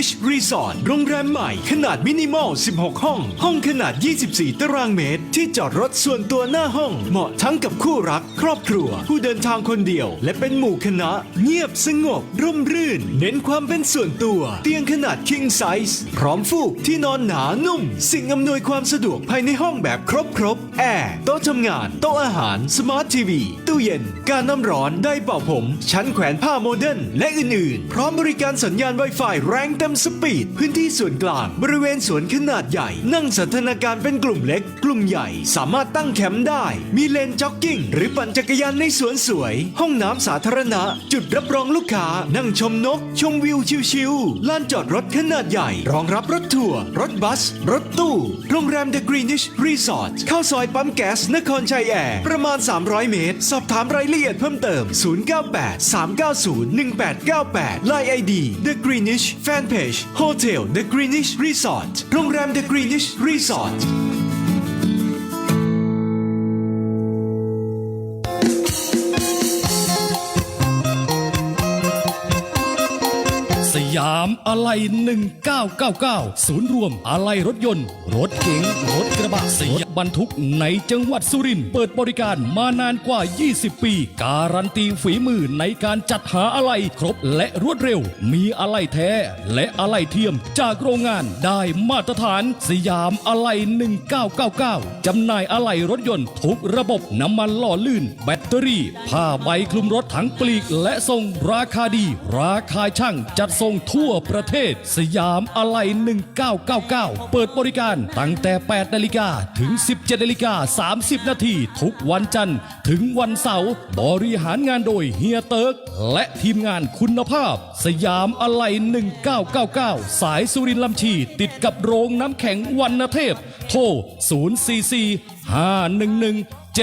ม The Greenish Resort โรงแรมใหม่ขนาดมินิมอล 16 ห้อง ห้องขนาด 24 ตารางเมตร ที่จอดรถส่วนตัวหน้าห้อง เหมาะทั้งกับคู่รัก ครอบครัว ผู้เดินทางคนเดียว และเป็นหมู่คณะ เงียบสงบ ร่มรื่น เน้นความเป็นส่วนตัว เตียงขนาด king size พร้อมฟูกที่นอนหนานุ่ม สิ่งอำนวยความสะดวกภายในห้องแบบครบครบแอร์โต๊ะทำงาน โต๊ะอาหาร สมาร์ททีวี ตู้เย็น การน้ำร้อน ได้เป่าผม ชั้นแขวนผ้าโมเดิร์นและอื่นๆ พร้อมบริการสัญญาณ Wi-Fi แรงเต็มสปีดพื้นที่ส่วนกลาง บริเวณสวนขนาดใหญ่ นั่งสันทนาการเป็นกลุ่มเล็ก กลุ่มใหญ่ สามารถตั้งแคมป์ได้ มีเลนจ็อกกิ้ง หรือปั่นจักรยานในสวนสวย ห้องน้ำสาธารณะ จุดรับรองลูกค้า นั่งชมนก ชมวิวชิวๆลานจอดรถขนาดใหญ่ รองรับรถทัวร์รถบัส รถตู้ โรงแรม The Greenish Resort เข้าซอยปั๊มแก๊สนครชัยแอร์ประมาณ 300 เมตร สอบถามรายละเอียดเพิ่มเติม 098 390 1898 Line ID The Greenish Fanpage Hotel The Greenish Resort โรงแรม The Greenish Resort ยามอะไหล่1999 ศูนย์รวมอะไหล่รถยนต์ รถเก๋งรถกระบะสยามบรรทุกในจังหวัดสุรินทร์เปิดบริการมานานกว่า 20 ปี การันตีฝีมือในการจัดหาอะไหล่ครบและรวดเร็ว มีอะไหล่แท้ และอะไหล่เทียมจากโรงงานได้มาตรฐานสยามอะไหล่1999 จำหน่ายอะไหล่รถยนต์ทุกระบบน้ำมันหล่อลื่น แบตเตอรี่ ผ้าใบคลุมรถทั้งปลีกและส่งราคาดี ราคาช่างจัดส่งทั่วประเทศ สยามอะไหล่1999 เปิดบริการตั้งแต่ 8 นาฬิกาถึง 17 นาฬิกา 30 นาทีทุกวันจันทร์ ถึงวันเสาร์บริหารงานโดยเฮียเติร์ก และทีมงานคุณภาพ สยามอะไหล่1999 สายสุรินทร์ลำชี ติดกับโรงน้ำแข็งวันนเทพ โทร 044 511 762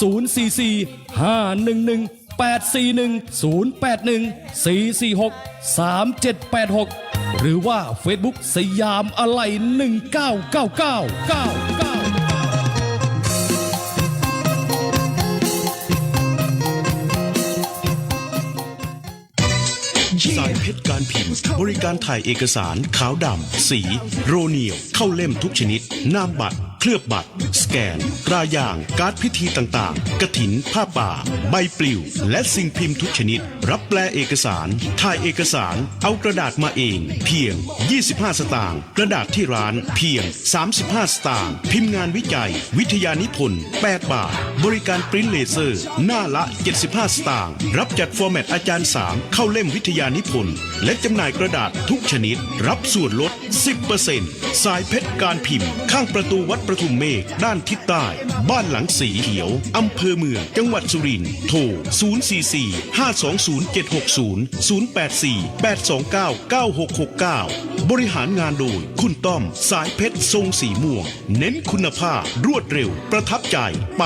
044 511 841 081 446 3786 หรือว่า Facebook สยามอะไหล่1999 99สายเพชรการพิมพ์ บริการถ่ายเอกสารขาวดำ สี โรเนียว เข้าเล่มทุกชนิด นามบัตร เคลือบบัตร สแกนตรายางการ์ดพิธีต่างๆ กระถิน ผ้าป่า ใบปลิว และสิ่งพิมพ์ทุกชนิด รับแปลเอกสาร ถ่ายเอกสาร เอากระดาษมาเอง เพียง 25 สตางค์กระดาษที่ร้านเพียง 35 สตางค์พิมพ์งานวิจัย วิทยานิพนธ์8บาท บริการปริ้นเลเซอร์ หน้าละ 75 สตางค์รับจัดฟอร์แมตอาจารย์ 3 เข้าเล่มวิทยานิพนธ์และจำหน่ายกระดาษทุกชนิด รับส่วนลด 10%สายเพชรการพิมพ์ ข้างประตูวัดประประทุมเมฆด้านทิศใต้ บ้านหลังสีเขียว อำเภอเมือง จังหวัดสุรินทร์โทร 044 520 760 084 829 9669 บริหารงานโดย คุณต้อม สายเพชร ทรงสีม่วง เน้นคุณภาพ รวดเร็ว ประทับใจ ไป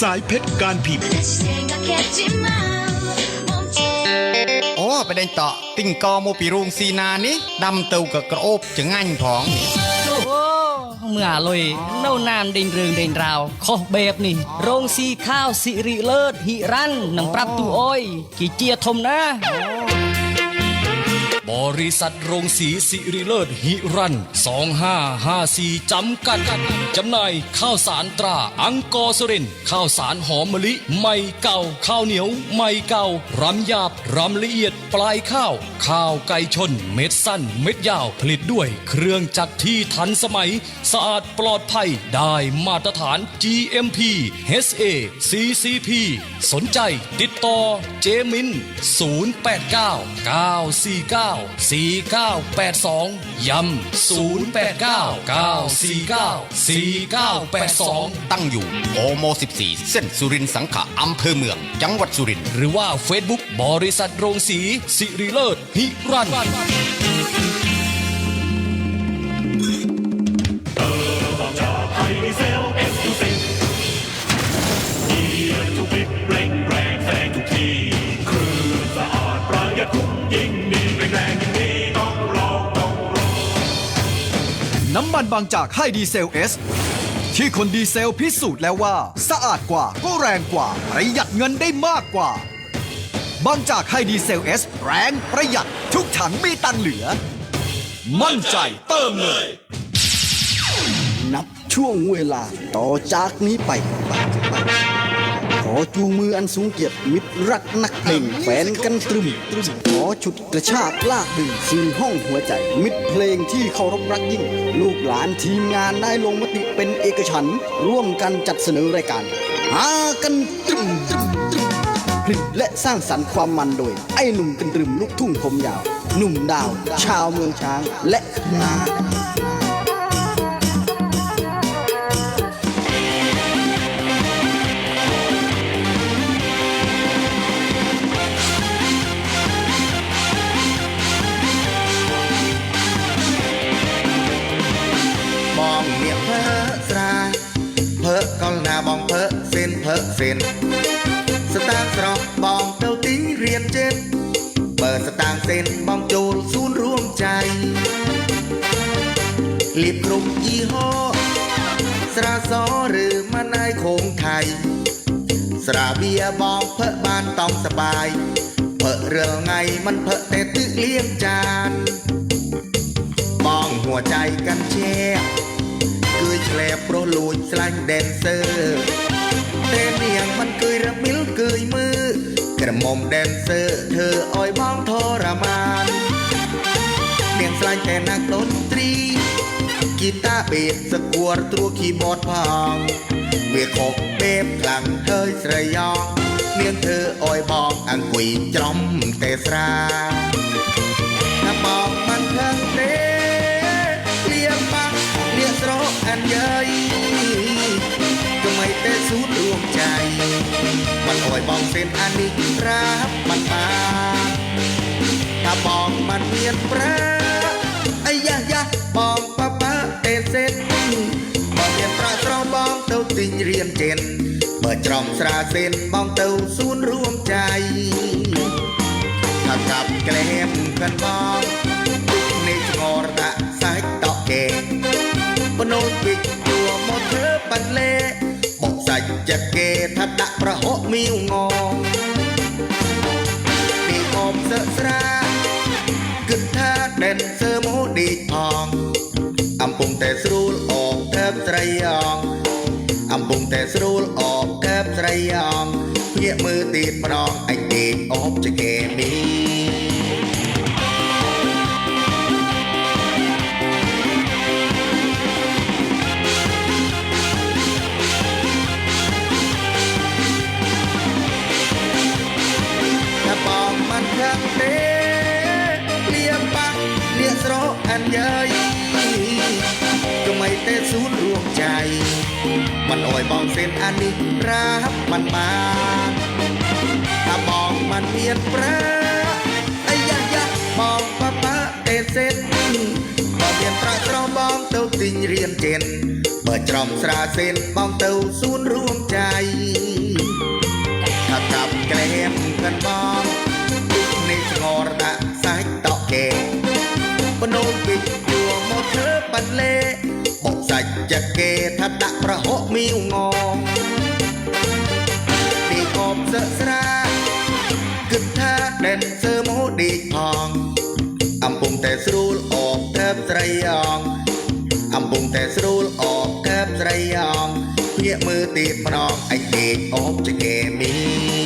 สายเพชรการพิมพ์โอ้ไปได้ต่อติ่งกอโมปีรุงซีนานี่ดำเตวกับกระโอบจะง่ายผองนี่โอ้โห เมื่อลอยเน่านานเดินเรืองเดินราวขอเบบนี่โรงสีข้าวสิริเลิศหิรันนังปรับตูอ้อยกี่เจียทมนะ บริษัทโรงสีสิริเลิศหิรัน 2554 จำกัดจำหน่ายข้าวสารตราอังกอร์สุรินข้าวสารหอมมะลิไม่เก่า ข้าวเหนียวไม่เก่ารำหยาบรำละเอียดปลายข้าว ข้าวไก่ชน เม็ดสั้น เม็ดยาวผลิตด้วยเครื่องจักรที่ทันสมัย สะอาดปลอดภัยได้มาตรฐาน GMP HA CCP สนใจติดต่อเจมิน 089 949 4982 ย้ำ 089 949 4982 ตั้งอยู่โอโม 14 เส้นสุรินทร์สังขะอำเภอเมือง จังหวัดสุรินทร์หรือว่า Facebook บริษัทโรงสี สิริเลิศ หิรัน น้ำมันบางจากให้ดีเซล S ที่คนดีเซลพิสูจน์แล้วว่า สะอาดกว่าก็แรงกว่า ประหยัดเงินได้มากกว่า บางจากให้ดีเซล S แรงประหยัดทุกถังมีตังเหลือ มั่นใจเติมเลย นับช่วงเวลาต่อจากนี้ไปไปไป จูงมืออันสูงเกียรติมิตรรักนักเพลงแฟนกันตรึมตรึมขอฉุดกระชากลากดึงสู่ห้องหัวใจ มิตรเพลงที่เคารพรักยิ่ง ลูกหลานทีมงานได้ลงมติเป็นเอกฉันท์ร่วมกันจัดเสนอรายการหากันตรึมตรึมตรึมผลิตและสร้างสรรค์ความมันโดย ไอ้หนุ่มกันตรึมลูกทุ่งผมยาว หนุ่มดาว ชาวเมืองช้างและนาางค์สรอกบองเต้าติ้งเรียนเจ็ดเปิดสตางค์เส้นบองโจลศูนย์รวมใจรีบกรุงยี่ห้อสราซอหรือมานายโคงไทยสราเบียบองเพอบ้านต้องสบายเพอเรื่องไงมันเพอแต่ตึกเลี้ยงจานบองหัวใจกันแช่ ក្លែប្រុសលួចស្លាញ់ដេនសឺតែនាងមិនគួយរមិលគួយមើក្រមុំដេនសឺធ្វើឲ្យបងធរមាននាងស្លាញ់តែណាក់តន្ត្រីគីតាបេសគួរត្រួគីបតផងវាខកពេបខ្លាំងហើយស្រីយ៉ងមានធ្វើឲ្យបងអង្គុយចំតែស្រាណាបងันเยยก็ไม่เตสูดรวมใจ มันอ่อยบองเส้นอันนี้รับมันมาถ้าบอกมันเมียนปลาไอ้ยะยะบอกปะปะเตเส้นบอกเมียนปลาตรองบองเต้าติงเรียนเจนเปิดจรอมสราเส้นบองเต้าสูนรวมใจถ้ากับแกล้มกันมอง បនុវិជ្ជាមកធ្វើបាត់លេបបសាច់ចិត្តគេថាដាក់ប្រហុកមីវងពីអបសើស្រាគិតថាដែនសើមកឌីអងអំពុងតែស្រួលអងកើបត្រីអងអំពុងតែស្រួលអងកើបត្រីអងភ្ញាក់មើលទីប្រងអញទេអបជាគេមី ไม่เตสูนรวมใจ มันอ่อยบองเส้นอันนี้รับมันมาถ้ามองมันเมียนปลาไอ้ยะยะบอกปะปะเตเส้นบอกเมียนปลาตรอมบองเต้าติงเรียนเจนเปิดจรอมสราเส้นบองเต้าสูนรวมใจ ចាគេថាដាក់ប្រហុកមីវងងពីកបសស្រាគិតថាដែនសើមូដេកផងអំពុំតែស្រួលអបកើបស្រីអងអំពុំតែស្រួលអបកើបស្រីអងភ្នាក់មើលទីប្រងឯកអបចាគេមី